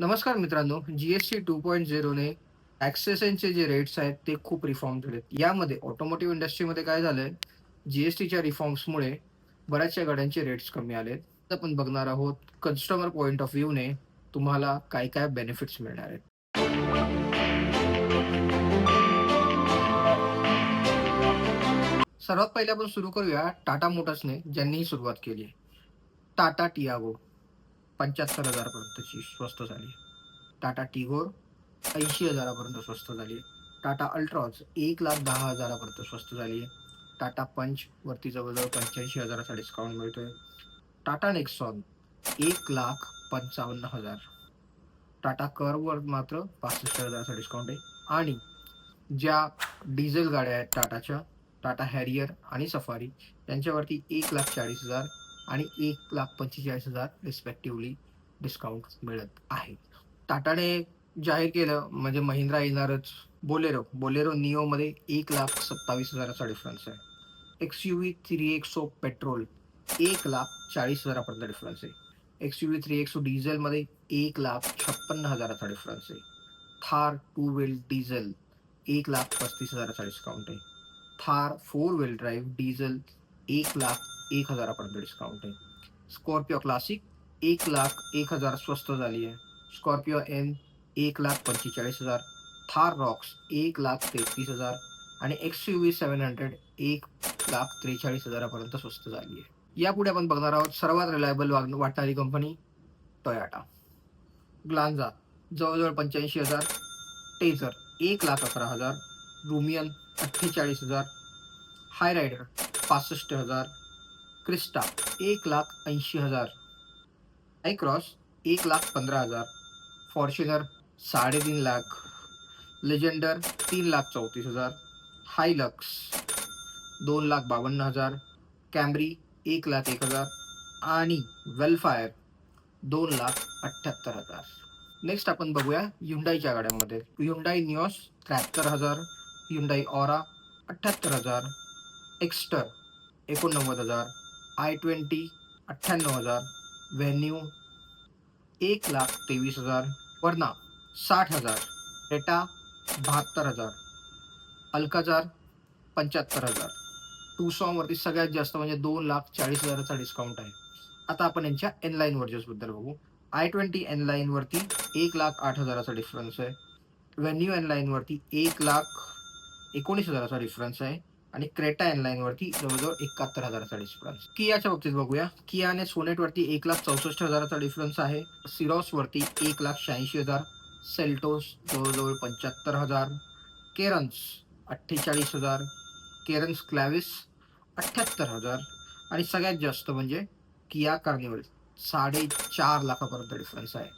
नमस्कार मित्रांनो G S T two point झिरोने ॲक्सेसनचे जे रेट्स आहेत ते खूप रिफॉर्म झालेत. यामध्ये ऑटोमोटिव्ह इंडस्ट्रीमध्ये काय झालंय? जी एस टीच्या रिफॉर्म्समुळे बऱ्याचशा गाड्यांचे रेट्स कमी आलेत. आपण बघणार आहोत कस्टमर पॉईंट ऑफ व्ह्यूने तुम्हाला काय काय बेनिफिट्स मिळणार आहेत. सर्वात पहिले आपण सुरू करूया टाटा मोटर्सने ज्यांनी ही सुरुवात केली टाटा टियागो. पंच्याहत्तर हजारापर्यंतची स्वस्त झाली. टाटा टिगोर ऐंशी हजारापर्यंत स्वस्त झाली. टाटा अल्ट्रॉज एक लाख दहा हजारापर्यंत स्वस्त झाली. टाटा पंच वरती जवळजवळ पंच्याऐंशी हजाराचा डिस्काउंट मिळतोय. टाटा नेक्सॉन एक लाख पंचावन्न हजार. टाटा करवर मात्र पासष्ट हजाराचा डिस्काउंट आहे. आणि ज्या डिझेल गाड्या आहेत टाटाच्या टाटा हॅरियर आणि सफारी यांच्यावरती एक लाख चाळीस हजार आणि एक लाख पंचेचाळीस हजार रिस्पेक्टिव्हली डिस्काउंट मिळत आहे. टाटाने जाहीर केलं म्हणजे महिंद्रा येणारच बोलेरो. बोलेरो निओमध्ये एक लाख सत्तावीस हजाराचा डिफरन्स आहे. X U V three X O petrol एक लाख चाळीस हजारापर्यंत डिफरन्स आहे. X U V three X O डिझेलमध्ये एक लाख छप्पन्न हजाराचा डिफरन्स आहे. थार टू व्हील डिझेल एक लाख पस्तीस हजाराचा डिस्काउंट आहे. Thar four wheel drive diesel एक लाख एक हजारापर्यंत डिस्काउंट आहे. स्कॉर्पिओ क्लासिक एक लाख एक हजार स्वस्त झाली आहे. स्कॉर्पिओ एन एक लाख पंचेचाळीस हजार. थार रॉक्स एक लाख तेहतीस हजार. आणि X U V seven hundred एक लाख त्रेचाळीस हजारापर्यंत स्वस्त झाली आहे. यापुढे आपण बघणार आहोत सर्वात रिलायबल वाटणारी कंपनी टोयाटा ग्लांझा जवळजवळ पंच्याऐंशी हजार. टेझर एक लाख अकरा हजार. रुमियन अठ्ठेचाळीस हजार. हाय रायडर पासष्ट हजार. क्रिस्टा एक लाख ऐंशी हजार. आयक्रॉस एक लाख पंधरा हजार. फॉर्च्युनर साडेतीन लाख. लेजेंडर तीन लाख चौतीस हजार. हायलक्स दोन लाख बावन्न हजार. कॅमरी एक लाख एक हजार. आणि वेलफायर दोन लाख अठ्ठ्याहत्तर हजार. नेक्स्ट आपण बघूया युंडाईच्या गाड्यांमध्ये. युंडाई न्यूस त्र्याहत्तर हजार. युंडाई ऑरा अठ्ठ्याहत्तर हजार. एक्स्टर एकोणनव्वद हजार. आय ट्वेंटी अठ्ठ्याण्णव हजार व्हॅन्यू एक लाख तेवीस हजार वर्ना साठ हजार रेटा बहात्तर हजार अल्काजार पंच्याहत्तर हजार. टूसॉमवरती सगळ्यात जास्त म्हणजे दोन लाख चाळीस हजाराचा डिस्काउंट आहे. आता आपण यांच्या एनलाईन वर्जर्सबद्दल बघू. आय ट्वेंटी एन लाईनवरती एक लाख आठ हजाराचा डिफरन्स आहे. व्हॅन्यू एन लाईनवरती एक लाख एकोणीस हजाराचा डिफरन्स आहे. आणि क्रेटा एनलाईनवरती जवळजवळ एकाहत्तर हजाराचा डिफरन्स कियाच्या बाबतीत बघूया. कियाने सोनेटवरती एक लाख चौसष्ट हजाराचा डिफरन्स आहे. सिरॉसवरती एक लाख शहाऐंशी हजार. सेल्टोस जवळजवळ पंच्याहत्तर हजार. केरन्स अठ्ठेचाळीस हजार. केरन्स क्लॅविस अठ्ठ्याहत्तर हजार. आणि सगळ्यात जास्त म्हणजे किया कार्निवल साडेचार लाखापर्यंत डिफरन्स आहे.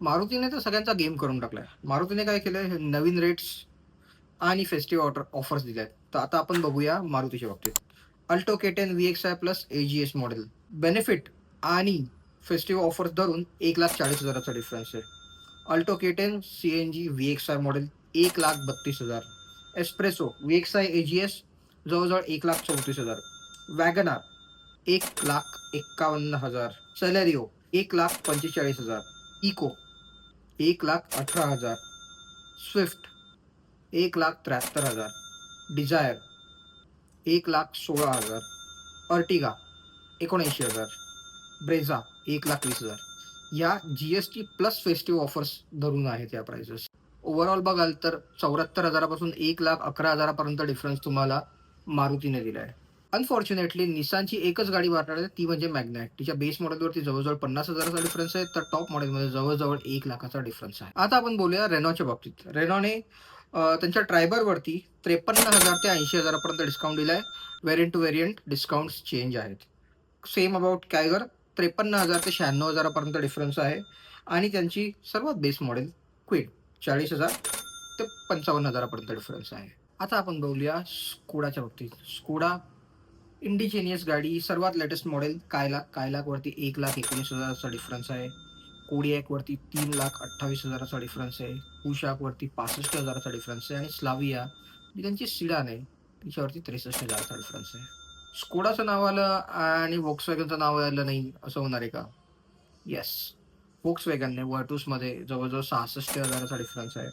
मारुतीने तर सगळ्यांचा गेम करून टाकलाय. मारुतीने काय केलंय? नवीन रेट्स आणि फेस्टिव्ह ऑर्डर ऑफर्स दिल्या आहेत तर आता आपण बघूया मारुतीच्या बाबतीत. Alto K ten V X I plus A G S model benefit आणि फेस्टिव्ह ऑफर्स धरून एक लाख चाळीस हजाराचा डिफरन्स आहे. Alto K ten C N G V X I model एक लाख बत्तीस हजार. S Presso V X I A G S जवळजवळ एक लाख चौतीस हजार. वॅगनार एक लाख एक्कावन्न हजार. सॅलरिओ एक लाख पंचेचाळीस हजार. इको एक लाख अठरा हजार. स्विफ्ट एक लाख त्र्याहत्तर हजार. डिझायर एक लाख सोळा हजार. अर्टिगा एकोणऐंशी हजार. ब्रेझा एक लाख वीस हजार. या G S T plus festive offers धरून आहेत या प्राइसेस ओव्हरऑल बघाल तर चौऱ्याहत्तर हजारापासून एक लाख अकरा हजारापर्यंत डिफरन्स तुम्हाला मारुतीने दिला आहे अनफॉर्च्युनेटली निसानची एकच गाडी वाटणार आहे ती म्हणजे मॅग्नेट तिच्या बेस मॉडेलवरती जवळजवळ पन्नास हजाराचा डिफरन्स आहे तर टॉप मॉडेलमध्ये जवळजवळ एक लाखाचा डिफरन्स आहे. आता आपण बोलूया रेनॉच्या बाबतीत. रेनॉने त्यांच्या ट्रायबरवरती त्रेपन्न हजार ते ऐंशी हजारापर्यंत डिस्काउंट दिला आहे variant to variant discounts change आहेत. सेम अबाउट कॅगर त्रेपन्न हजार ते शहाण्णव हजारापर्यंत डिफरन्स आहे. आणि त्यांची सर्वात बेस मॉडेल क्विड चाळीस हजार ते पंचावन्न हजारापर्यंत डिफरन्स आहे. आता आपण बघूया स्कोडाच्या बाबतीत. स्कोडा इंडिजिनियस गाडी सर्वात लेटेस्ट मॉडेल कायला कायलाकवरती एक लाख एकोणीस हजाराचा डिफरन्स आहे. कोडियॅकवरती तीन लाख अठ्ठावीस हजाराचा डिफरन्स आहे. कुशाकवरती पासष्ट हजाराचा डिफरन्स आहे. आणि स्लाविया जी त्यांची सिडान आहे. तिच्यावरती त्रेसष्ट हजाराचा डिफरन्स आहे. स्कोडाचं नाव आलं आणि वॉक्सवॅगनचं नाव आलं नाही असं होणार आहे का? येस फोक्स वॅगनने वर्टूसमध्ये जवळजवळ सहासष्ट हजाराचा डिफरन्स आहे.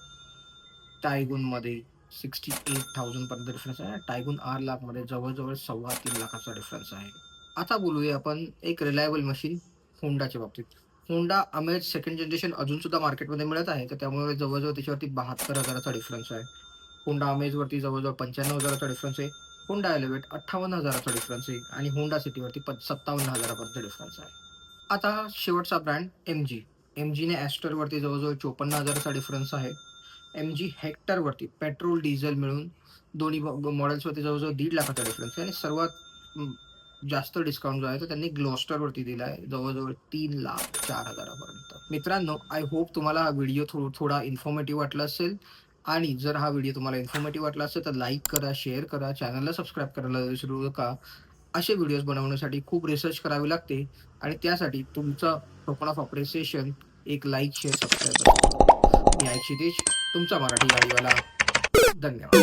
टायगूनमध्ये सिक्स्टी एट थाउजंडपर्यंत डिफरन्स आहे. टायगून आर लाखमध्ये जवळजवळ सव्वा तीन लाखाचा डिफरन्स आहे. आता बोलूया आपण एक रिलायबल मशीन होंडाच्या बाबतीत. होंडा अमेज सेकंड जनरेशन अजून सुद्धा मार्केटमध्ये मिळत आहे. तर त्यामुळे जवळजवळ त्याच्यावरती बहात्तर हजाराचा डिफरन्स आहे. होंडा अमेजवरती जवळजवळ पंच्याण्णव हजाराचा डिफरन्स आहे. होंडा एलिवेट अठ्ठावन्न हजाराचा डिफरन्स आहे. आणि होंडा सिटीवरती प सत्तावन्न हजारापर्यंत डिफरन्स आहे. आता शेवटचा ब्रँड एम जी एम जीने ॲस्टरवरती जवळजवळ चोपन्न हजाराचा डिफरन्स आहे. एम जी हेक्टरवरती पेट्रोल डिझेल मिळून दोन्ही मॉडेल्सवरती जवळजवळ दीड लाखाचा डिफरन्स आहे. आणि सर्वात जास्त डिस्काउंट जो आहे तो त्यांनी ग्लोस्टरवरती दिला आहे जवळजवळ तीन लाख चार हजारापर्यंत. मित्रांनो आय होप तुम्हाला हा व्हिडिओ थो थोडा इन्फॉर्मेटिव्ह वाटला असेल. आणि जर हा व्हिडिओ तुम्हाला इन्फॉर्मेटिव्ह वाटला असेल तर लाईक करा शेअर करा चॅनलला सबस्क्राईब करायला विसरू नका. असे व्हिडिओज बनवण्यासाठी खूप रिसर्च करावी लागते. आणि त्यासाठी तुमचं टोकन ऑफ अप्रिसिएशन एक लाईक शेअर सबस्क्राईब मी आहे क्षितिज तुमचा मराठी गाडीवाला. धन्यवाद.